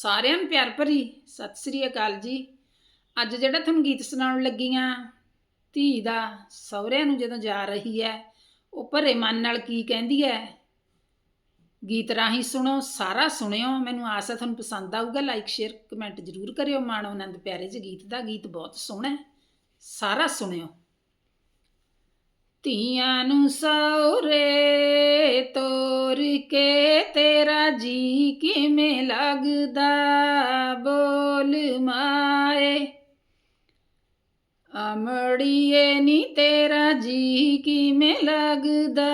ਸਾਰਿਆਂ ਨੂੰ ਪਿਆਰ ਭਰੀ ਸਤਿ ਸ੍ਰੀ ਅਕਾਲ ਜੀ। ਅੱਜ ਜਿਹੜਾ ਤੁਹਾਨੂੰ ਗੀਤ ਸੁਣਾਉਣ ਲੱਗੀ ਆਂ, ਧੀ ਦਾ ਸਹੁਰਿਆਂ ਨੂੰ ਜਦੋਂ ਜਾ ਰਹੀ ਹੈ ਉਹ ਭਰੇ ਮਨ ਨਾਲ ਕੀ ਕਹਿੰਦੀ ਹੈ ਗੀਤ ਰਾਹੀਂ ਸੁਣੋ, ਸਾਰਾ ਸੁਣਿਓ, ਮੈਨੂੰ ਆਸ ਹੈ ਤੁਹਾਨੂੰ ਪਸੰਦ ਆਊਗਾ ਲਾਈਕ ਸ਼ੇਅਰ ਕਮੈਂਟ ਜ਼ਰੂਰ ਕਰਿਓ। ਮਾਣੋ ਆਨੰਦ ਪਿਆਰੇ ਜੀ ਗੀਤ ਦਾ ਗੀਤ ਬਹੁਤ ਸੋਹਣਾ ਹੈ ਸਾਰਾ ਸੁਣਿਓ। ਧੀਆਂ ਨੂੰ ਸਹੁਰੇ ਤੋਰ ਕੇ ਤੇਰਾ ਜੀ ਕਿਵੇਂ ਲੱਗਦਾ? ਬੋਲ ਮਾਏ। ਅਮੜੀਏ ਨੀ ਤੇਰਾ ਜੀ ਕਿਵੇਂ ਲੱਗਦਾ?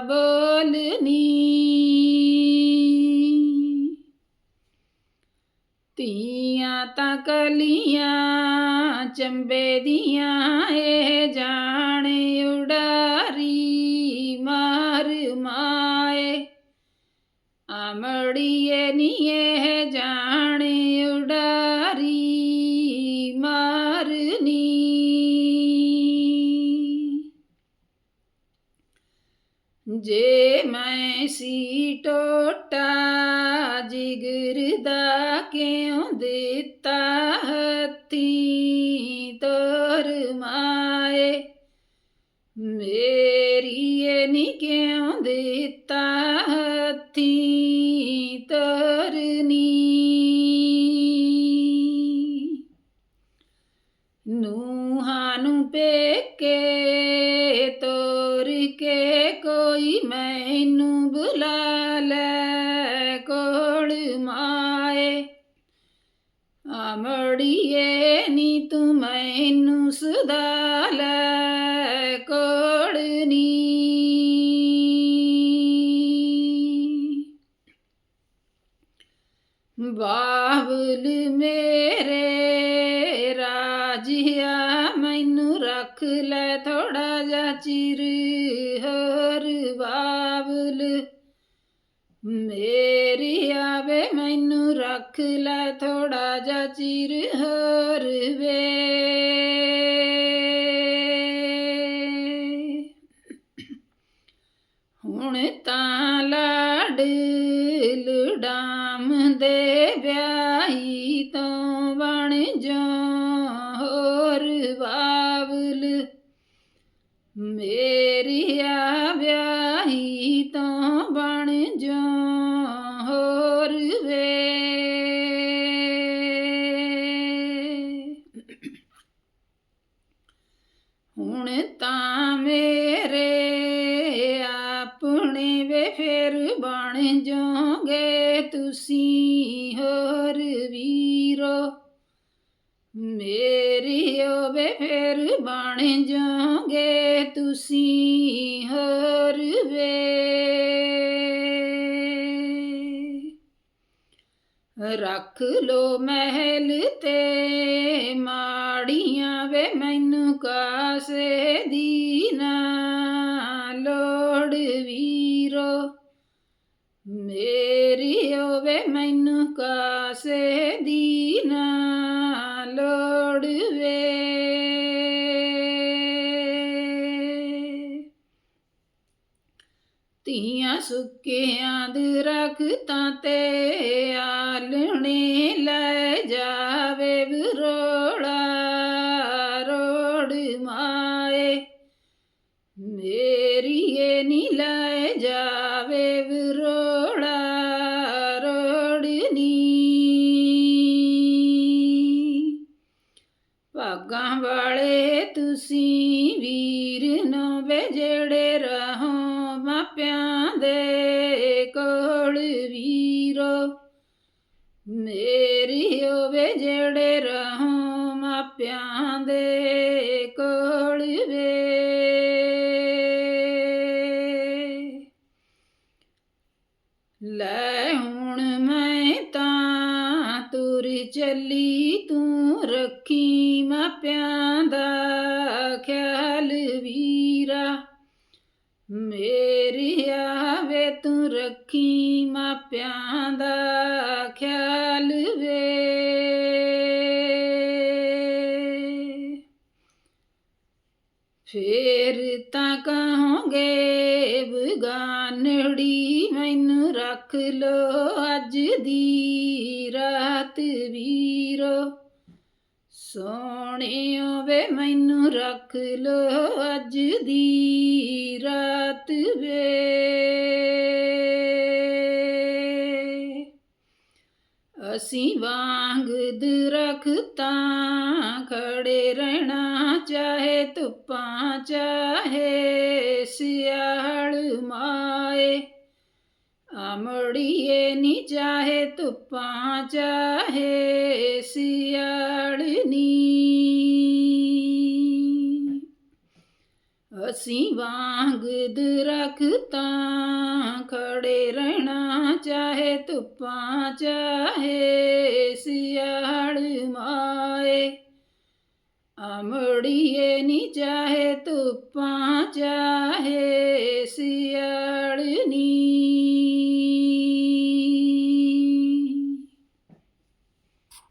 ਬੋਲਨੀ ਧੀਆਂ ਤਾਂ ਕਲੀਆਂ, ਚੰਬੇ ਦੀਆਂ ਇਹ ਜਾਣ, ਉਡਾਰੀ ਮਾਰ ਮਾਏ। ਅਮੜੀਏ ਨੀ ਇਹ ਜਾਣ, ਉਡਾ ਜੇ ਮੈਂ ਸੀ ਟੋਟਾ, ਜਿਗਰ ਦਾ ਕਿਉਂ ਦਿੱਤਾ ਹੱਥੀ ਤੋਰ ਮਾਏ? ਮੇਰੀ ਇਹ ਨੀ ਕਿਉਂ ਦਿੱਤਾ ਹੱਥੀ ਤਰਨੀ ਨੂਹਾਂ ਨੂੰ ਪੇਕੇ ਮੈਨੂੰ ਬੁਲਾ ਲੈ ਕੋਲ ਮਾਏ। ਅਮੜੀਏ ਨੀ ਤੂੰ ਮੈਨੂੰ ਸਦਾ ਲੈ ਕੋਲ ਨੀ। ਬਾਬਲ ਮੇਰੇ ਰਾਜਿਆ, ਮੈਨੂੰ ਰੱਖ ਲੈ ਥੋੜਾ ਜਿਹਾ ਚਿਰ ਹੋਰ। ਬਾਬਲ ਮੇਰੀ ਆਵੇ ਮੈਨੂੰ ਰੱਖ ਲੈ ਥੋੜਾ ਜਿਹਾ ਚਿਰ ਹੋਰ ਵੇ। ਹੁਣ ਤਾਂ ਲਾਡ ਮੇਰੀ ਆ ਵਿਆਹੀ ਤੋਂ ਬਣ ਜੋ ਹੋਰ ਵੇ। ਹੁਣ ਤਾਂ ਮੇਰੇ ਆਪਣੇ ਵੇ ਫਿਰ ਬਣ ਜਾਓਗੇ ਤੁਸੀਂ ਹੋਰ ਵੀਰੋ। ਮੇਰੀ ਵੇ ਫਿਰ ਬਣ ਜਾਓਗੇ ਤੁਸੀਂ ਹੋਰ ਵੇ। ਰੱਖ ਲੋ ਮਹਿਲ ਤੇ ਮਾੜੀਆਂ ਵੇ, ਮੈਨੂੰ ਕਾਸੇ ਦੀਨਾ ਧੀਆਂ ਸੁੱਕਿਆਂ ਦੇ ਰਖਤਾਂ ਤੇ ਆਲਣੇ ਲੈ ਜਾਵੇ ਬਰੋੜਾ ਰੋੜ ਮਾਏ। ਮੇਰੀ ਇਹ ਨੀ ਲੈ ਜਾਵੇ ਬਰੋੜਾ ਰੋੜਨੀ ਭਾਗਾਂ ਵਾਲੇ ਤੁਸੀਂ ਵੀਰ ਨੂੰ ਵੇ ਜਿਹੜੇ ਰਹੋ ਮਾਪਿਆਂ ਦੇ ਕੋਲ ਵੀਰੋ। ਮੇਰੀ ਹੋਵੇ ਜਿਹੜੇ ਰਹੋ ਮਾਪਿਆਂ ਦੇ ਕੋਲ ਵੇ। ਲੈ ਹੁਣ ਮੈਂ ਤਾਂ ਤੁਰ ਚੱਲੀ, ਤੂੰ ਰੱਖੀ ਮਾਪਿਆਂ ਦਾ ਖਿਆਲ ਵੀਰਾ। ਮੇਰੀ ਆਵੇ ਤੂੰ ਰੱਖੀ ਮਾਪਿਆਂ ਦਾ ਖਿਆਲ ਵੇ। ਫੇਰ ਤਾਂ ਕਹੋਗੇ, ਬਗਾਨੜੀ ਮੈਨੂੰ ਰੱਖ ਲੋ ਅੱਜ ਦੀ ਰਾਤ ਵੀਰੋ। ਸੋਹਣਿਓ ਵੇ, ਮੈਨੂੰ ਰੱਖ ਲੋ ਅੱਜ ਦੀ ਰਾਤ ਵੇ। ਅਸੀਂ ਵਾਂਗ ਦਰਖਤਾਂ ਖੜੇ ਰਹਿਣਾ ਚਾਹੇ, ਧੁੱਪਾਂ ਚਾਹੇ, ਸਿਆਲ ਮਾਏ। ਅਮੜੀਏ ਨੀ ਚਾਹੇ ਧੁੱਪਾਂ ਚਾਹੇ ਸਿਆਲ ਅਸੀਂ ਵਾਂਗ ਦਰਖਤਾਂ ਖੜੇ ਰਹਿਣਾ ਚਾਹੇ ਧੁੱਪਾਂ ਚਾਹੇ ਸਿਆਲ ਮਾਏ। ਅਮੜੀਏ ਨੀ ਚਾਹੇ ਧੁੱਪਾਂ ਚਾਹੇ ਸਿਆਲ ਨੀ